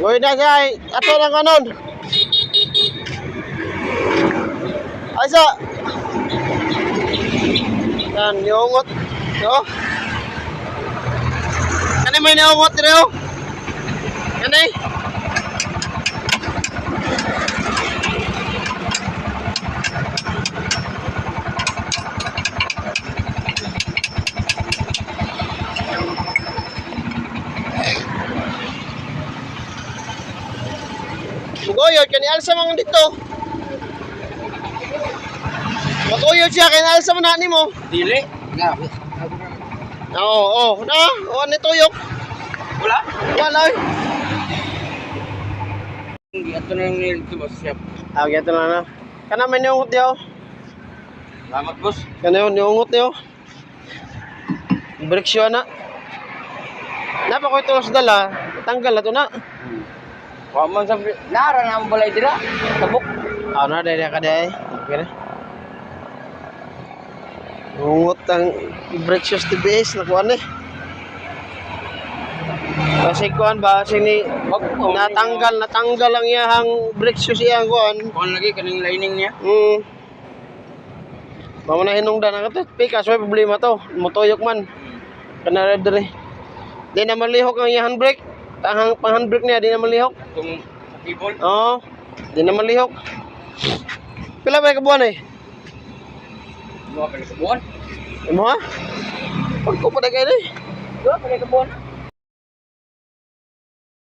Goy na siya, ay, ato lang kanon. Ay sa. Yan, yungot. Yo. Kani may niungot rin Kani? Mugoyod, kani alsa mga dito. Maguyod siya, kani alsa man ni mo. Dili. Nga. Oo, oo, na, oo, ni tuyok. Wala. Wala. Hindi ato na yung nil to boss chef. Ah, geto na na. Kana may niungot diyo. Salamat boss. Kana yun, niungot diyo. Break siya na. Napa ko ito sa dala, tanggal na to na. Wa man sa nara na balay dira. Tabok. Ah, na, dahil ka dahil. Okay na. Niungot ang break shoes to base, eh. Kasi kuan ba, kasi ni Wag ko. natanggal, natanggal ang iyahang brake shoes iyang kuan. Kuan lagi kaning lining niya. Hmm. Mamo na hinungdan ang ito. Pikas, may problema to. Mutuyok man. Kana dere. Di na malihok ang iyang handbrake. Ang pang handbrake niya, di na malihok. Tung keyboard. Oo. Di na malihok. Pila ba kabuan eh? Dua pa ni kabuan. Imo ha? Pag ko pa na kayo eh. Pa ni kabuan.